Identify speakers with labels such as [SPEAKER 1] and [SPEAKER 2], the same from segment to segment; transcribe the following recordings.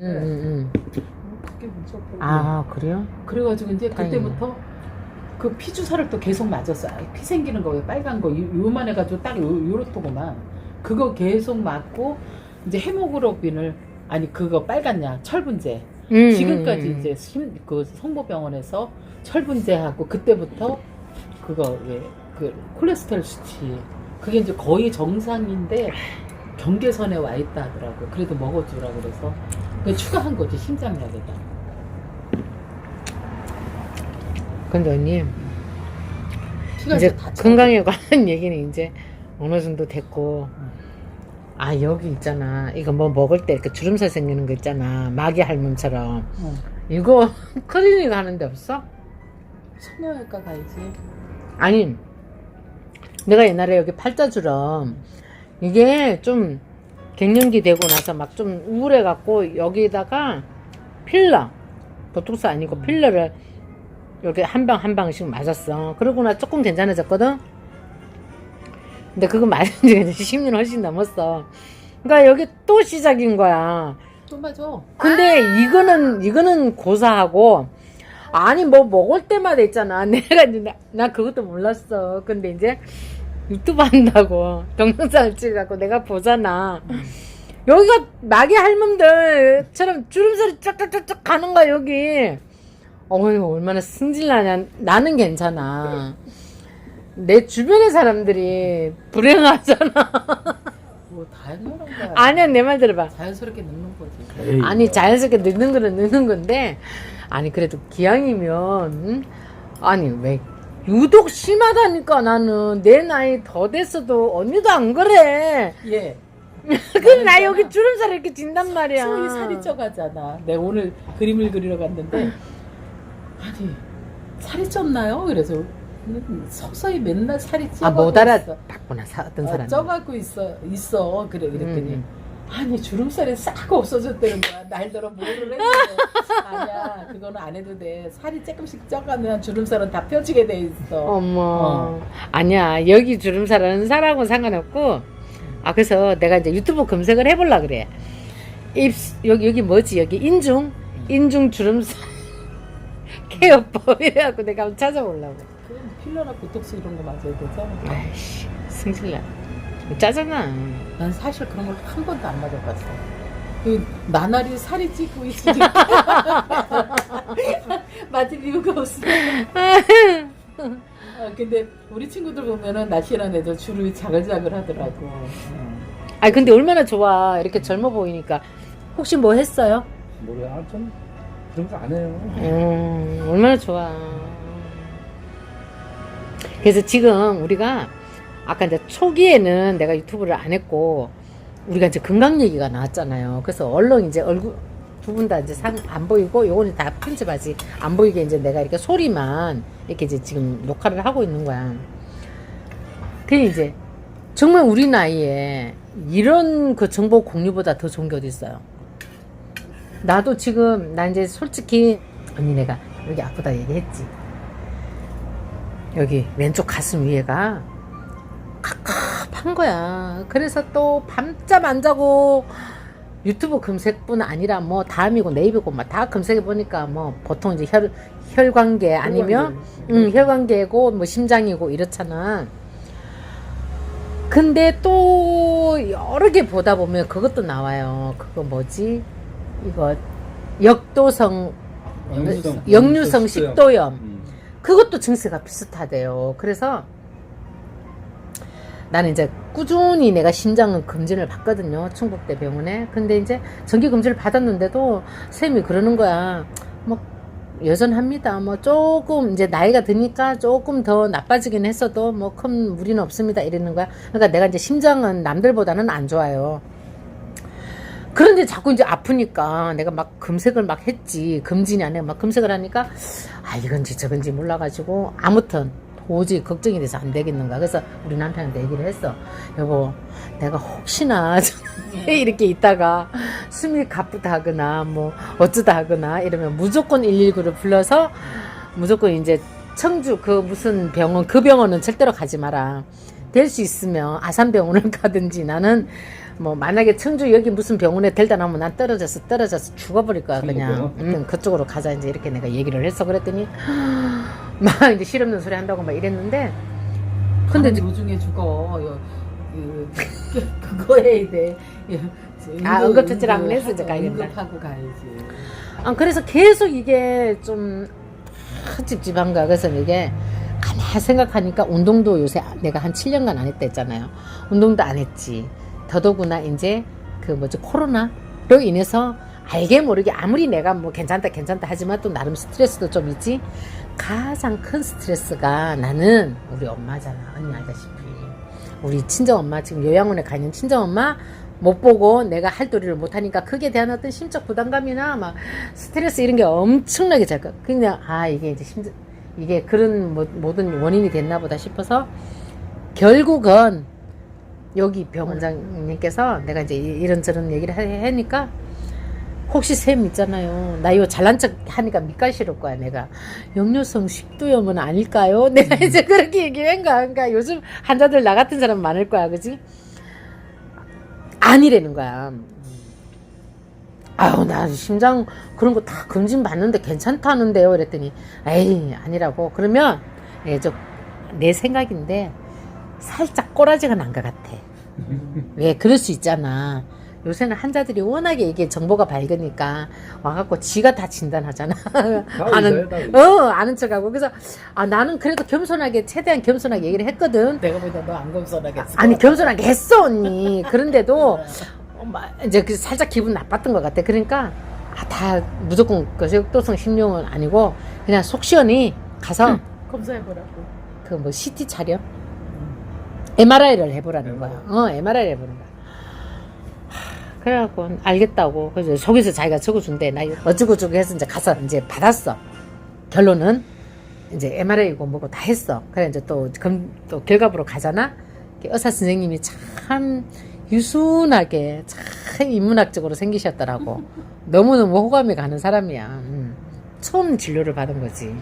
[SPEAKER 1] 응, 응, 응.
[SPEAKER 2] 그게 없고.
[SPEAKER 1] 아, 그래요?
[SPEAKER 2] 그래가지고 이제. 그때부터 그 피 주사를 또 계속 맞았어. 아, 피 생기는 거, 빨간 거, 요- 요만 해가지고 딱 요, 요렇더구만. 그거 계속 맞고, 이제 헤모그로빈을, 아니, 그거 빨간 약, 철분제.
[SPEAKER 1] 음,
[SPEAKER 2] 지금까지
[SPEAKER 1] 음,
[SPEAKER 2] 이제 심, 그 성모병원에서 철분제하고 그때부터 그거 왜, 그 콜레스테롤 수치. 그게 이제 거의 정상인데 경계선에 와 있다 하더라고. 그래도 먹어주라 그래서. 그 추가한 거지, 심장약에다.
[SPEAKER 1] 근데 언니, 이제
[SPEAKER 2] 다.
[SPEAKER 1] 건강에 관한 얘기는 이제 어느 정도 됐고, 아, 여기 있잖아. 이거 뭐 먹을 때 이렇게 주름살 생기는 거 있잖아. 마귀 할멈처럼.
[SPEAKER 2] 어.
[SPEAKER 1] 이거 클리닉 하는데 없어?
[SPEAKER 2] 성형외과 가야지.
[SPEAKER 1] 아니, 내가 옛날에 여기 팔자주름, 이게 좀 갱년기 되고 나서 막 좀 우울해갖고 여기다가 필러, 보톡스 아니고 필러를 이렇게 한 방 한 방씩 맞았어. 그러고 나 조금 괜찮아졌거든? 근데 그거 맞은 지가 이제 10년 훨씬 넘었어. 그러니까 여기 또 시작인 거야.
[SPEAKER 2] 또 맞아.
[SPEAKER 1] 근데 이거는 이거는 고사하고 아니 뭐 먹을 때마다 있잖아. 내가 나, 나 그것도 몰랐어. 근데 이제 유튜브 한다고 동영상을 찍어갖고 내가 보잖아. 여기가 마귀 할멈들처럼 주름살이 쫙쫙쫙쫙 가는 거야 여기. 어휴 얼마나 승질나냐. 나는 괜찮아. 내 주변의 사람들이 불행하잖아.
[SPEAKER 2] 뭐 거야.
[SPEAKER 1] 아니야 내 말 들어봐.
[SPEAKER 2] 자연스럽게 늙는 거지.
[SPEAKER 1] 아니 자연스럽게 늙는 거는 늙는 건데 아니 그래도 기왕이면 응? 아니 왜 유독 심하다니까 나는 내 나이 더 됐어도 언니도 안 그래
[SPEAKER 2] 예.
[SPEAKER 1] 그럼 나 여기 주름살 이렇게 진단 말이야
[SPEAKER 2] 소위 살이 쪄가잖아. 내가 오늘 그림을 그리러 갔는데 아니 살이 쪘나요? 그래서 서서히 맨날 살이 쪄.
[SPEAKER 1] 아못 알아봤구나 사- 어떤 사람
[SPEAKER 2] 쪄가고 있어 있어 그래 그랬더니
[SPEAKER 1] 음.
[SPEAKER 2] 아니 주름살이 싹 없어졌다는 거야 날 들어 뭐를 했는데. 아니야 그거는 안 해도 돼. 살이 조금씩 쪄가면 주름살은 다 펴지게 돼 있어.
[SPEAKER 1] 어머.
[SPEAKER 2] 어.
[SPEAKER 1] 아니야 여기 주름살은 살하고 상관없고. 아 그래서 내가 이제 유튜브 검색을 해볼라 그래. 입 여기 여기 뭐지? 여기 인중? 인중 주름살 케어법 이래갖고 내가 한번 찾아보려고.
[SPEAKER 2] 그건 필러나 보톡스 이런 거 맞아야 되잖아.
[SPEAKER 1] 아이씨 승질나 짜증나
[SPEAKER 2] 난 사실 그런 걸 한 번도 안 맞아봤어 그 나날이 살이 찌고 있으니까 맞을 이유가 없어 아, 근데 우리 친구들 보면은 나시란 애들 주름이 자글자글 하더라고
[SPEAKER 1] 아니 근데 얼마나 좋아 이렇게 젊어 보이니까 혹시 뭐 했어요?
[SPEAKER 3] 뭐래? 아, 전 그런 거 안 해요.
[SPEAKER 1] 음, 얼마나 좋아. 그래서 지금 우리가 아까 이제 초기에는 내가 유튜브를 안 했고 우리가 이제 건강 얘기가 나왔잖아요. 그래서 얼른 이제 얼굴 두 분 다 이제 상 안 보이고 요거는 다 편집하지 안 보이게 이제 내가 이렇게 소리만 이렇게 이제 지금 녹화를 하고 있는 거야. 그 이제 정말 우리 나이에 이런 그 정보 공유보다 더 좋은 게 어디 있어요? 나도 지금 나 이제 솔직히 언니 내가 여기 아프다 얘기했지. 여기 왼쪽 가슴 위에가 깝깝한 거야. 그래서 또 밤잠 안 자고 유튜브 검색뿐 아니라 뭐 다음이고 네이버고 막 다 검색해 보니까 뭐 보통 이제 혈 혈관계 아니면 응, 혈관계고 뭐 심장이고 이렇잖아. 근데 또 여러 개 보다 보면 그것도 나와요. 그거 뭐지? 이거 역도성
[SPEAKER 3] 역류성,
[SPEAKER 1] 역류성 식도염.
[SPEAKER 3] 음.
[SPEAKER 1] 그것도 증세가 비슷하대요. 그래서 나는 이제 꾸준히 내가 심장 검진을 받거든요. 충북대 병원에. 근데 이제 정기 검진을 받았는데도 쌤이 그러는 거야. 뭐 여전합니다. 뭐 조금 이제 나이가 드니까 조금 더 나빠지긴 했어도 뭐 큰 무리는 없습니다. 이러는 거야. 그러니까 내가 이제 심장은 남들보다는 안 좋아요. 그런데 자꾸 이제 아프니까 내가 막 검색을 막 했지. 검진이 아니라 막 검색을 하니까 아 이건지 저건지 몰라가지고 아무튼 도저히 걱정이 돼서 안 되겠는가. 그래서 우리 남편한테 얘기를 했어. 여보, 내가 혹시나 이렇게 있다가 숨이 가쁘다 하거나 뭐 어쩌다 하거나 이러면 무조건 119를 불러서 무조건 이제 청주 그 무슨 병원 그 병원은 절대로 가지 마라. 될 수 있으면 아산병원을 가든지 나는 뭐 만약에 청주 여기 무슨 병원에 들다 나면 난 떨어져서 떨어져서 죽어버릴 거야 그냥? 음, 그쪽으로 가자 이제 이렇게 내가 얘기를 했어 그랬더니 막 이제 실없는 소리 한다고 막 이랬는데 근데 이제
[SPEAKER 2] 도중에 죽어. 요, 그, 그거 해야 돼.
[SPEAKER 1] 아,
[SPEAKER 2] 응급-
[SPEAKER 1] 응급처치를 한번
[SPEAKER 2] 응급-
[SPEAKER 1] 해서 이제 가야 된다.
[SPEAKER 2] 응급하고 가야지.
[SPEAKER 1] 아, 그래서 계속 이게 좀 아, 찝찝한 거야. 그래서 이게 가만히 생각하니까 운동도 요새 내가 한 7년간 안 했다 했잖아요. 운동도 안 했지. 더더구나 이제 그 뭐지 코로나로 인해서 알게 모르게 아무리 내가 뭐 괜찮다 괜찮다 하지만 또 나름 스트레스도 좀 있지. 가장 큰 스트레스가 나는 우리 엄마잖아. 언니 알다시피. 우리 친정엄마 지금 요양원에 가 있는 친정엄마 못 보고 내가 할 도리를 못 하니까 그게 대한 어떤 심적 부담감이나 막 스트레스 이런 게 엄청나게 잘 거. 그냥 아 이게 이제 심적 이게 그런 모, 모든 원인이 됐나 보다 싶어서 결국은 여기 병원장님께서 내가 이제 이- 이런저런 얘기를 하- 하니까 혹시 쌤 있잖아요. 나 이거 잘난 척 하니까 밑가시를 거야, 내가. 역류성 식도염은 아닐까요? 내가 이제 그렇게 얘기한 거야. 그러니까 요즘 환자들 나 같은 사람 많을 거야, 그지? 아니라는 거야. 아우, 나 심장 그런 거 다 검진 받는데 괜찮다는데요. 그랬더니, 에이, 아니라고. 그러면, 예, 저, 내 생각인데, 살짝 꼬라지가 난 것 같아. 왜, 그럴 수 있잖아. 요새는 환자들이 워낙에 이게 정보가 밝으니까 와갖고 지가 다 진단하잖아. 아는,
[SPEAKER 3] 있어요.
[SPEAKER 1] 어, 아는 척하고. 그래서, 아, 나는 그래도 겸손하게, 최대한 겸손하게 얘기를 했거든.
[SPEAKER 2] 내가 보다 너안 검선하겠어.
[SPEAKER 1] 아니, 겸손하게 했어, 언니. 그런데도, 어, 막 이제 그 살짝 기분 나빴던 것 같아. 그러니까, 아, 다 무조건 그 역도성 심령은 아니고, 그냥 속 시원히 가서
[SPEAKER 2] 검사해보라고.
[SPEAKER 1] 그 뭐 CT 촬영? MRI를 해보라는 거야. 어, MRI를 해보는 거야. 하, 그래갖고 알겠다고. 그래서 속에서 자기가 적어준대. 나 이거 어쩌고 저쩌고 해서 이제 가서 이제 받았어. 결론은 이제 MRI고 뭐고 다 했어. 그래 이제 또, 검, 또 결과 보러 가잖아. 의사 선생님이 참 유순하게 참 인문학적으로 생기셨더라고. 너무너무 호감이 가는 사람이야. 음. 처음 진료를 받은 거지.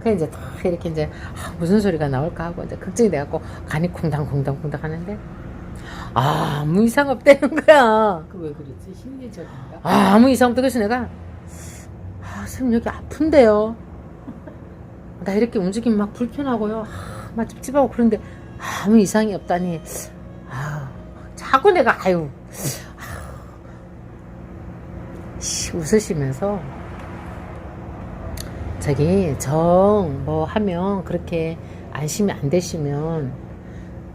[SPEAKER 1] 그래 이제 다 이렇게 이제 아, 무슨 소리가 나올까 하고 이제 걱정이 돼갖고 간이 쿵당쿵당쿵당 하는데 아, 아무 이상 없다는 거야.
[SPEAKER 2] 그 왜 그랬지? 심리적인가?
[SPEAKER 1] 아, 아무 이상 없다 그래서 내가 아, 선생님 여기 아픈데요. 나 이렇게 움직이면 막 불편하고요. 아, 막 찝찝하고 그런데 아무 이상이 없다니. 아, 자꾸 내가 아유. 아, 씨, 웃으시면서 저기 정 뭐 하면 그렇게 안심이 안 되시면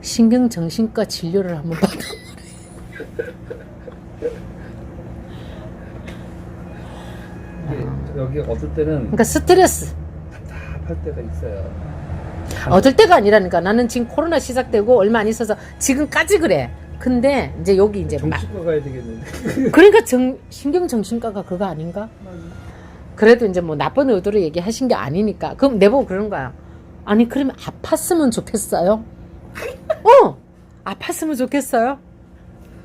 [SPEAKER 1] 신경정신과 진료를 한번 받아.
[SPEAKER 3] 이게 여기 어떨 때는
[SPEAKER 1] 그러니까 스트레스.
[SPEAKER 3] 답답할 때가 있어요.
[SPEAKER 1] 얻을 때가 아니라니까 나는 지금 코로나 시작되고 얼마 안 있어서 지금까지 그래 근데 이제 여기 이제 막
[SPEAKER 3] 정신과 가야 되겠는데.
[SPEAKER 1] 그러니까 정, 신경정신과가 그거 아닌가 그래도 이제 뭐 나쁜 의도로 얘기하신 게 아니니까 그럼 내보고 그런 거야 아니 그러면 아팠으면 좋겠어요 어. 아팠으면 좋겠어요?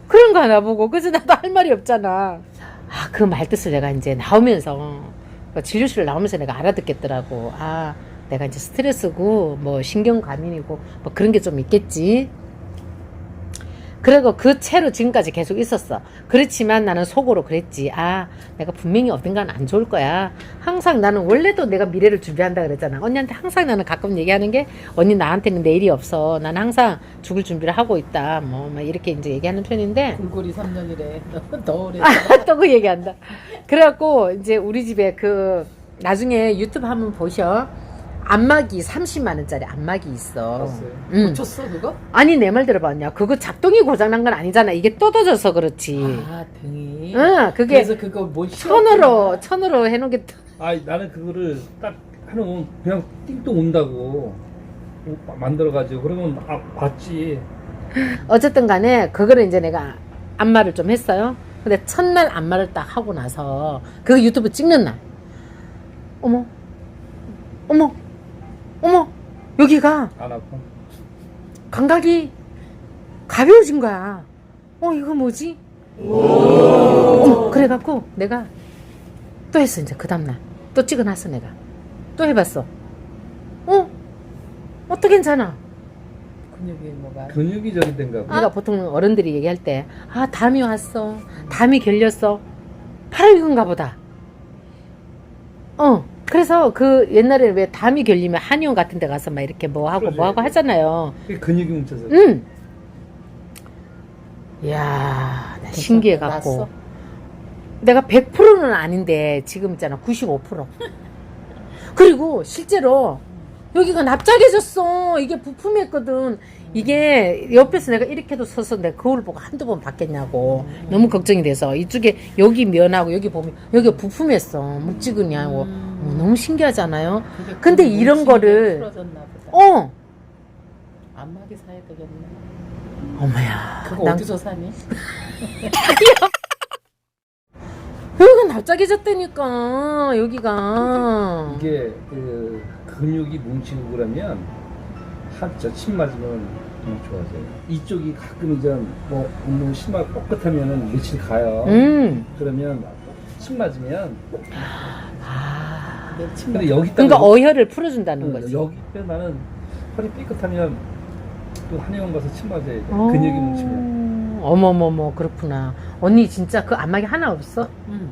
[SPEAKER 1] 그런 거야 나보고. 그래서 나도 할 말이 없잖아. 아 그 말뜻을 내가 이제 나오면서 그러니까 진료실 나오면서 내가 알아듣겠더라고. 아 내가 이제 스트레스고 뭐 신경 과민이고 뭐 그런 게 좀 있겠지 그리고 그 채로 지금까지 계속 있었어. 그렇지만 나는 속으로 그랬지. 아, 내가 분명히 어딘가는 안 좋을 거야. 항상 나는 원래도 내가 미래를 준비한다 그랬잖아. 언니한테 항상 나는 가끔 얘기하는 게 언니 나한테는 내일이 없어. 난 항상 죽을 준비를 하고 있다. 뭐, 막 이렇게 이제 얘기하는 편인데.
[SPEAKER 2] 불골이 3년이래. 더 오래.
[SPEAKER 1] 또그 얘기한다. 그래갖고 이제 우리 집에 그 나중에 유튜브 한번 보셔. 안마기 30만 원짜리 안마기 있어. 응.
[SPEAKER 2] 고쳤어 그거?
[SPEAKER 1] 아니 내 말 들어봤냐? 그거 작동이 고장난 건 아니잖아. 이게 떠져서 그렇지.
[SPEAKER 2] 아 등이.
[SPEAKER 1] 응 그게
[SPEAKER 2] 그래서 그거 뭘
[SPEAKER 1] 천으로 천으로 해놓은
[SPEAKER 3] 게아 나는 그거를 딱 해놓으면 그냥 띵동 온다고. 만들어가지고. 그러면 아 봤지.
[SPEAKER 1] 어쨌든 간에 그거를 이제 내가 안마를 좀 했어요. 근데 첫날 안마를 딱 하고 나서 그 유튜브 찍는 날. 어머. 어머 어머 여기가
[SPEAKER 3] 안 아파.
[SPEAKER 1] 감각이 가벼워진 거야 어 이거 뭐지 어머 그래갖고 내가 또 했어 이제 그 다음날 또 찍어놨어 내가 또 해봤어 어? 어또 괜찮아
[SPEAKER 2] 근육이 뭐가
[SPEAKER 3] 근육이 저기 된가 봐.
[SPEAKER 1] 우리가 보통 어른들이 얘기할 때, 아, 담이 왔어. 담이 결렸어. 팔 익은가 보다. 어. 그래서 그 옛날에 왜 담이 결리면 한의원 같은 데 가서 막 이렇게 뭐 하고 뭐 하고
[SPEAKER 3] 그러지.
[SPEAKER 1] 하잖아요.
[SPEAKER 3] 그게 근육이 뭉쳐서.
[SPEAKER 1] 응. 이야, 나 신기해 갖고.
[SPEAKER 2] 났어?
[SPEAKER 1] 내가 100%는 아닌데, 지금 있잖아, 95%. 그리고 실제로 여기가 납작해졌어. 이게 부품이었거든. 이게 옆에서 내가 이렇게 도 서서 내가 거울 보고 한두 번 봤겠냐고. 너무 걱정이 돼서. 이쪽에 여기 면하고 여기 보면 여기가 부품했어. 묵지근이하고.
[SPEAKER 2] 음.
[SPEAKER 1] 어, 너무 신기하잖아요. 근데 이런 거를-
[SPEAKER 2] 풀어졌나 보다.
[SPEAKER 1] 어!
[SPEAKER 2] 안마기 사야 되겠네.
[SPEAKER 1] 어머야.
[SPEAKER 2] 그거
[SPEAKER 1] 난
[SPEAKER 2] 어디서 사니?
[SPEAKER 1] 여기가 납작해졌다니까, 여기가.
[SPEAKER 3] 이게 그 근육이 뭉치고 그러면 한저 침 맞으면 정말 좋아져요. 이쪽이 가끔 이제 뭐 너무 심하게 뻣뻣하면은 며칠 가요.
[SPEAKER 1] 음.
[SPEAKER 3] 그러면 침 맞으면
[SPEAKER 1] 아.
[SPEAKER 3] 근데 여기
[SPEAKER 1] 그러니까 어혈을 풀어준다는 거지.
[SPEAKER 3] 여기 때 나는 허리 삐끗하면 또 한의원 가서 침 맞아야 돼.
[SPEAKER 1] 어.
[SPEAKER 3] 근육이 뭉치면.
[SPEAKER 1] 어머머머, 그렇구나. 언니 진짜 그 안마기 하나 없어?
[SPEAKER 2] 응.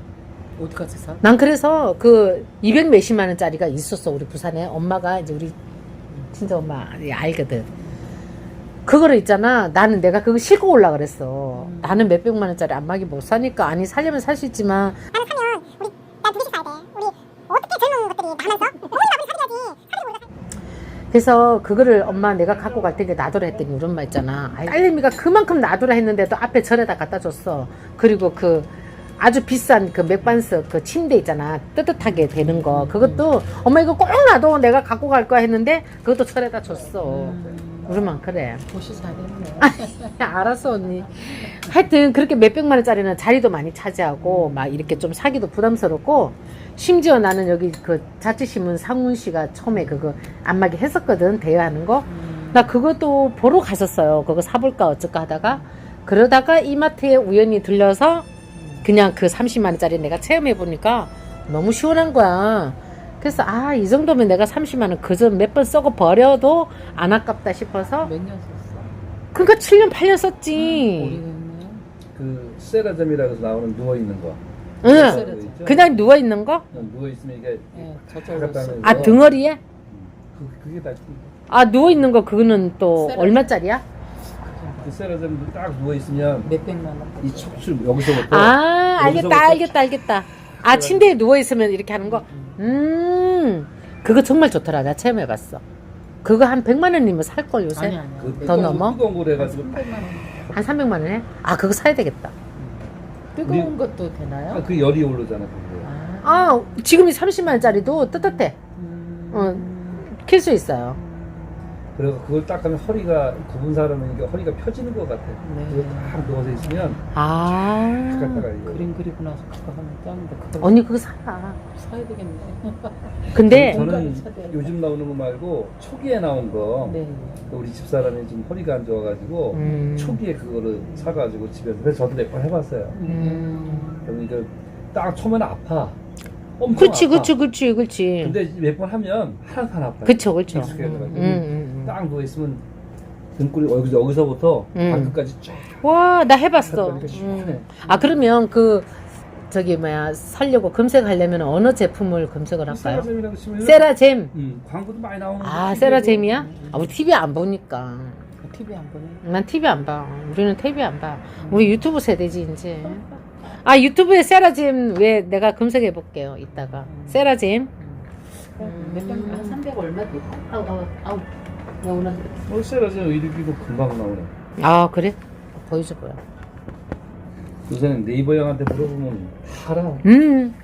[SPEAKER 2] 어디 가서 사?
[SPEAKER 1] 난 그래서 그 200 몇십만 원짜리가 있었어, 우리 부산에. 엄마가 이제 우리 친정 엄마 알거든. 그거를 있잖아. 나는 내가 그거 싣고 올라 그랬어.
[SPEAKER 2] 음.
[SPEAKER 1] 나는 몇 백만 원짜리 안마기 못 사니까. 아니, 살려면 살 수 있지만.
[SPEAKER 4] 나는 사면 우리 나 둘이서 가야 돼. 우리 어떻게 젊은 것들이 나면서 어머니 아버지 우리가
[SPEAKER 1] 그래서 그거를 엄마 내가 갖고 갈 텐데 놔둬라 했더니 우리 엄마 있잖아. 아이, 딸내미가 그만큼 놔둬라 했는데도 앞에 절에다 갖다 줬어. 그리고 그 아주 비싼 그 맥반석 그 침대 있잖아. 뜨뜻하게 되는 거. 그것도 엄마 이거 꼭 놔둬. 내가 갖고 갈 거야 했는데 그것도 철에다 줬어.
[SPEAKER 2] 음.
[SPEAKER 1] 우리 엄마 그래.
[SPEAKER 2] 도시 잘했네.
[SPEAKER 1] 알았어 언니. 하여튼 그렇게 몇백만 원짜리는 자리도 많이 차지하고 막 이렇게 좀 사기도 부담스럽고 심지어 나는 여기 그 자취신문 상훈 씨가 처음에 그거 안마기 했었거든 대여하는 거.
[SPEAKER 2] 음.
[SPEAKER 1] 나 그것도 보러 갔었어요. 그거 사볼까 어쩔까 하다가 그러다가 이마트에 우연히 들려서 그냥 그 30만 원짜리 내가 체험해 보니까 너무 시원한 거야. 그래서 아 이 정도면 내가 30만 원 그저 몇 번 써고 버려도 안 아깝다 싶어서
[SPEAKER 2] 몇 년 썼어?
[SPEAKER 1] 그러니까 7년 8년 썼지.
[SPEAKER 2] 오래됐네.
[SPEAKER 3] 그 세라젬이라고 해서 나오는 누워 있는 거.
[SPEAKER 1] 응. 그냥 누워 있는 거?
[SPEAKER 3] 누워 있으면 이게
[SPEAKER 2] 예,
[SPEAKER 3] 갔다
[SPEAKER 2] 저쪽으로
[SPEAKER 3] 갔다
[SPEAKER 2] 써.
[SPEAKER 3] 하면서
[SPEAKER 1] 아 등허리에?
[SPEAKER 3] 그, 그게 다.
[SPEAKER 1] 아 누워 있는 거 그거는 또
[SPEAKER 2] 세라젬.
[SPEAKER 1] 얼마짜리야?
[SPEAKER 3] 그 세라젬 딱 누워 있으면
[SPEAKER 2] 몇 백만 원.
[SPEAKER 3] 이 척추 여기서부터
[SPEAKER 1] 아 알겠다
[SPEAKER 3] 여기서부터
[SPEAKER 1] 알겠다 알겠다. 아 침대에 누워 있으면 이렇게 하는 거. 음 그거 정말 좋더라. 나 체험해봤어. 그거 한 100만 원이면 살걸 요새.
[SPEAKER 2] 아니 아니.
[SPEAKER 3] 그
[SPEAKER 1] 더
[SPEAKER 3] 뜨거운-
[SPEAKER 1] 넘어?
[SPEAKER 3] 뜨거운
[SPEAKER 2] 300만 원.
[SPEAKER 1] 한 300만 원에? 아 그거 사야 되겠다.
[SPEAKER 2] 뜨거운 것도 되나요?
[SPEAKER 3] 아, 그 열이 오르잖아 그게.
[SPEAKER 2] 아.
[SPEAKER 1] 아 지금이 30만 원짜리도 뜨뜻해.
[SPEAKER 2] 음.
[SPEAKER 1] 어. 킬 수 있어요.
[SPEAKER 3] 그래서 그걸 딱 하면 허리가 굽은 사람은 이게 허리가 펴지는 것 같아.
[SPEAKER 2] 네.
[SPEAKER 3] 그거 딱 누워서 있으면
[SPEAKER 1] 아
[SPEAKER 3] 갔다가 이거.
[SPEAKER 2] 그림 그리고 나서 그거 하면 짱인데 그거
[SPEAKER 1] 언니 그거 사.
[SPEAKER 2] 사야 되겠네.
[SPEAKER 1] 근데
[SPEAKER 3] 저는
[SPEAKER 2] 공간을 찾아야
[SPEAKER 3] 요즘 나오는 거 말고 초기에 나온 거
[SPEAKER 2] 네.
[SPEAKER 3] 우리 집 사람이 좀 허리가 안 좋아가지고
[SPEAKER 1] 음.
[SPEAKER 3] 초기에 그거를 사가지고 집에서 그래서 저도 몇 번 해봤어요.
[SPEAKER 1] 음.
[SPEAKER 3] 그러면 이제 딱 처음에는 아파. 엄청
[SPEAKER 1] 그치
[SPEAKER 3] 아파.
[SPEAKER 1] 그치 그치 그치.
[SPEAKER 3] 근데 몇 번 하면 하나도 안 아파요.
[SPEAKER 1] 그쵸 그쵸.
[SPEAKER 3] 익숙해져가지고.
[SPEAKER 1] 음, 음, 음.
[SPEAKER 3] 딱 누워 있으면 등골이 여기 여기서부터
[SPEAKER 1] 음.
[SPEAKER 3] 발끝까지 쫙
[SPEAKER 1] 와, 나 해봤어.
[SPEAKER 3] 시원해.
[SPEAKER 1] 음. 아, 그러면 그, 저기, 뭐야, 살려고 검색하려면 어느 제품을 검색을 할까요?
[SPEAKER 3] 세라젬이라고 치면
[SPEAKER 1] 세라젬.
[SPEAKER 3] 음, 광고도 많이 나오는
[SPEAKER 1] 아, 세라젬이야? 아, 우리 TV 안 보니까.
[SPEAKER 2] TV 안 보네.
[SPEAKER 1] 난 TV 안 봐. 우리는 TV 안 봐. 우리 유튜브 세대지, 이제. 아, 유튜브에 세라젬 왜 내가 검색해 볼게요, 이따가. 세라젬.
[SPEAKER 2] 음. 몇 백만 한300 얼마 돼? 아우 아우 아우. 야 오늘
[SPEAKER 3] 어, 세라젬 의료기도 금방 나오네.
[SPEAKER 1] 아, 그래? 보여줘 보여.
[SPEAKER 3] 요새는 네이버 형한테 물어보면 다 알아.
[SPEAKER 1] 음.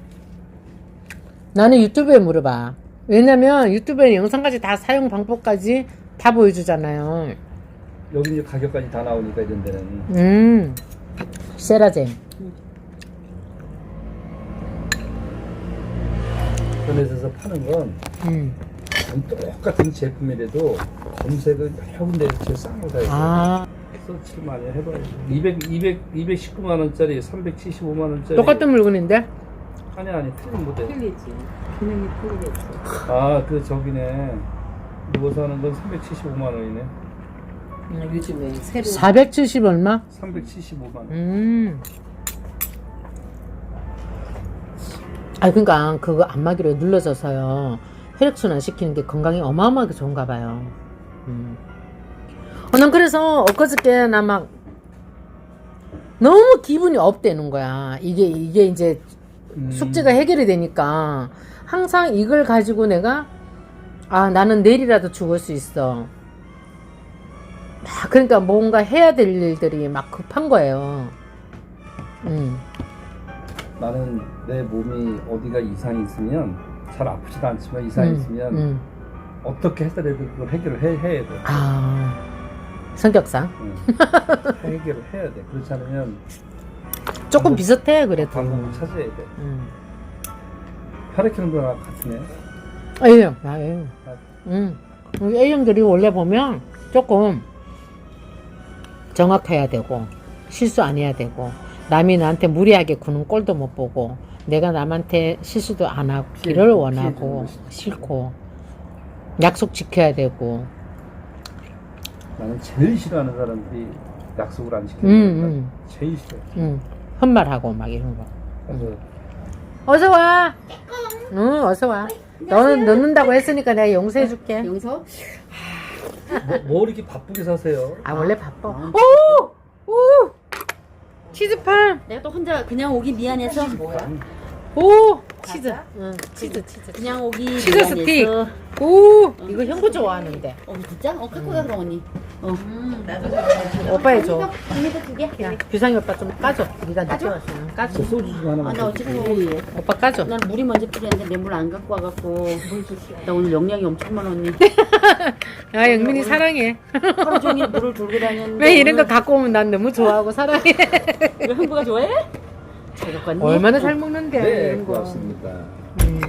[SPEAKER 1] 나는 유튜브에 물어봐. 왜냐면 유튜브에 영상까지 다 사용 방법까지 다 보여주잖아요.
[SPEAKER 3] 여기 이제 가격까지 다 나오니까 이런 데는
[SPEAKER 1] 음. 세라젬.
[SPEAKER 3] 인터넷에서 파는 건
[SPEAKER 1] 음.
[SPEAKER 3] 똑같은 제품이라도 검색을 여러 군데에서 제일 싼거 사야 돼.
[SPEAKER 1] 아.
[SPEAKER 3] 서치를 많이 해봐야지. 200, 200, 219만 원짜리, 375만 원짜리.
[SPEAKER 1] 똑같은 물건인데?
[SPEAKER 3] 아니 아니 틀린 모델.
[SPEAKER 2] 틀리지. 기능이 틀리겠지.
[SPEAKER 3] 아그 저기네. 누워서 하는 건 375만 원이네.
[SPEAKER 2] 음, 요즘에 새로
[SPEAKER 1] 470 얼마?
[SPEAKER 3] 375만 원.
[SPEAKER 1] 음. 아 그러니까 그거 안마기로 눌러져서요 혈액순환 시키는 게 건강에 어마어마하게 좋은가 봐요. 음. 어, 난 그래서 엊그저께 나 막 너무 기분이 업되는 거야. 이게 이게 이제
[SPEAKER 3] 음.
[SPEAKER 1] 숙제가 해결이 되니까 항상 이걸 가지고 내가 아 나는 내일이라도 죽을 수 있어. 막 그러니까 뭔가 해야 될 일들이 막 급한 거예요. 음.
[SPEAKER 3] 나는 내 몸이 어디가 이상이 있으면 잘 아프지도 않지만 이상이
[SPEAKER 1] 음,
[SPEAKER 3] 있으면
[SPEAKER 1] 음.
[SPEAKER 3] 어떻게 해서라도 그걸 해결을 해, 해야 돼.
[SPEAKER 1] 아 성격상
[SPEAKER 3] 응. 해결을 해야 돼. 그렇지 않으면
[SPEAKER 1] 조금 비슷해 그래도.
[SPEAKER 3] 방법을 찾아야 돼.
[SPEAKER 1] 음.
[SPEAKER 3] 혈액형 거랑 같으네.
[SPEAKER 1] A형, 나 A형. 응. 우리 A형들이 원래 보면 조금 정확해야 되고, 실수 안 해야 되고, 남이 나한테 무리하게 구는 꼴도 못 보고, 내가 남한테 실수도 안 하기를
[SPEAKER 3] 피해-
[SPEAKER 1] 원하고, 싫고, 약속 지켜야 되고,
[SPEAKER 3] 나는 제일 싫어하는 사람들이 약속을 안 지키는
[SPEAKER 1] 음. 음.
[SPEAKER 3] 제일 싫어.
[SPEAKER 1] 응. 헛말하고 막 이런 거.
[SPEAKER 3] 그래서
[SPEAKER 1] 어서 와! 응, 어서 와. 너는 넣는다고 했으니까 내가 용서해 줄게.
[SPEAKER 2] 여기서
[SPEAKER 3] 뭐, 뭐 이렇게 바쁘게 사세요?
[SPEAKER 1] 아, 원래 바빠.
[SPEAKER 2] 아.
[SPEAKER 1] 오! 오! 치즈팜!
[SPEAKER 5] 내가 또 혼자 그냥 오기 미안해서
[SPEAKER 1] 오! 치즈. 응, 치즈, 치즈.
[SPEAKER 5] 그냥 오기
[SPEAKER 1] 치즈
[SPEAKER 5] 미안해서
[SPEAKER 1] 스틱. 오! 이거 형부 좋아하는데.
[SPEAKER 5] 어 진짜? 어 갖고 가 그럼 언니 어
[SPEAKER 1] 오빠 해줘.
[SPEAKER 5] 언니도 두 개
[SPEAKER 1] 야, 규상이 오빠 좀 까줘. 네가 늦게. 까줘.
[SPEAKER 3] 저 소주 좀.
[SPEAKER 5] 아나
[SPEAKER 3] 더 주세요.
[SPEAKER 5] 어차피
[SPEAKER 1] 오빠 까줘.
[SPEAKER 5] 난 물이 먼저 필요했는데 내 물 안 갖고 와갖고 나 오늘 영양이 엄청 많아 언니
[SPEAKER 1] 아, 영민이 사랑해.
[SPEAKER 5] 하루 종일 물을 들고 다녔는데
[SPEAKER 1] 왜 이런 거 갖고 오면 난 너무 좋아하고 사랑해.
[SPEAKER 5] 왜 흥부가 좋아해? 잘 갖고 왔니?
[SPEAKER 1] 얼마나 잘 먹는데,
[SPEAKER 3] 네,
[SPEAKER 1] 이런 거.
[SPEAKER 3] 고맙습니다.
[SPEAKER 1] 음.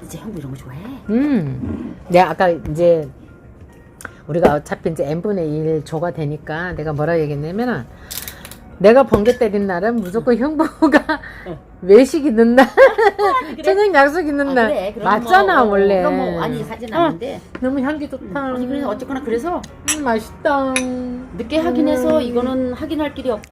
[SPEAKER 5] 진짜 형부 이런 거 좋아해?
[SPEAKER 1] 음. 내가 아까 이제 우리가 어차피 이제 n분의 1 조가 되니까 내가 뭐라 얘기했냐면은 내가 번개 때린 날은 무조건 형부가
[SPEAKER 5] 응.
[SPEAKER 1] 외식 있는 날,
[SPEAKER 5] 그래?
[SPEAKER 1] 저녁 약속 있는
[SPEAKER 5] 아,
[SPEAKER 1] 날
[SPEAKER 5] 그래 그럼
[SPEAKER 1] 맞잖아
[SPEAKER 5] 뭐, 어,
[SPEAKER 1] 원래.
[SPEAKER 5] 그럼 뭐 아니 사진 않는데
[SPEAKER 1] 너무 향기 좋다.
[SPEAKER 5] 아니 그래서 어쨌거나 그래서
[SPEAKER 1] 음, 맛있다.
[SPEAKER 5] 늦게 확인해서
[SPEAKER 1] 음.
[SPEAKER 5] 이거는 확인할 길이 없고